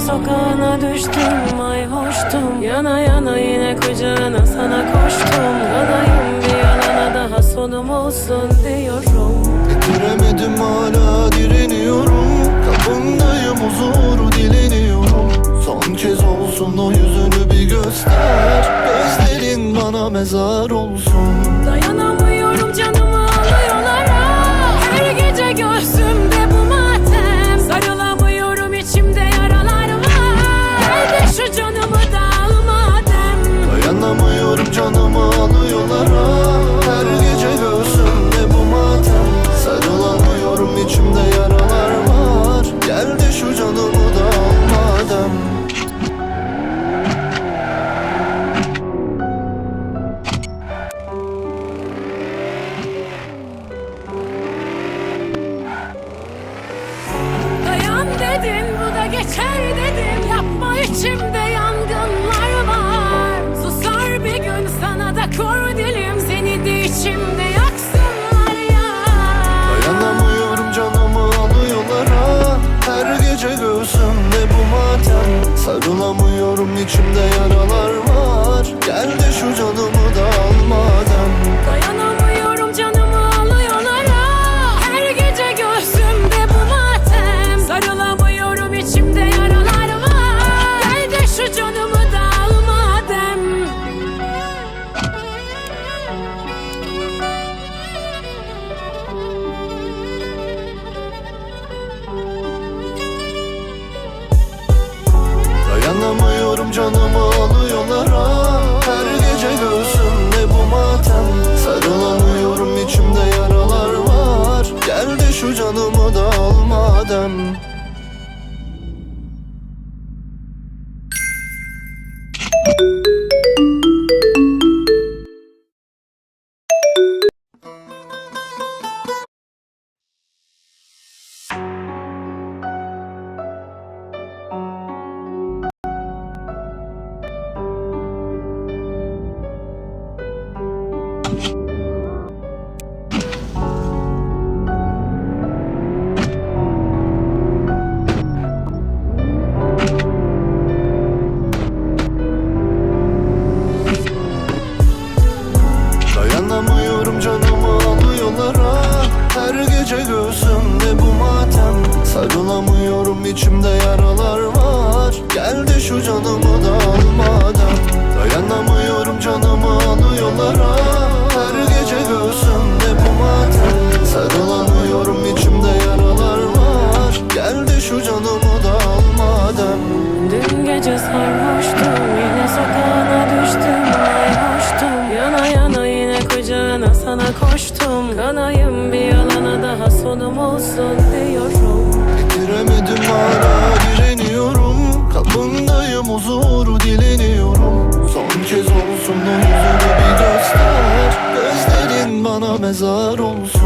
sokağına düştüm. Ay hoştum. Yana yana yine kucağına sana koştum. Kanayım bir yalana daha sonum olsun diyorum. Bitiremedim hala direniyorum. Kapındayım huzuru dileniyorum. Son kez olsun o yüzünü bir göster. Gözlerin bana mezar olsun. Dayanamıyorum geçer dedim Yapma içimde yangınlar var. Susar bir gün sana da kor dilim. Seni de içimde yaksınlar ya. Dayanamıyorum canımı alıyorlar ah. Her gece göğsümde bu matem. Sarılamıyorum içimde yaralar canımı alıyorlar ah. Her gece göğsümde bu matem. Sarılamıyorum içimde yaralar var. Gel de şu canımı da al madem sana koştum. Kanayım bir yalana daha sonum olsun diyorum. Bitiremedim hala direniyorum. Kapındayım huzuru dileniyorum. Son kez olsun o yüzünü bir göster. Gözlerin bana mezar olsun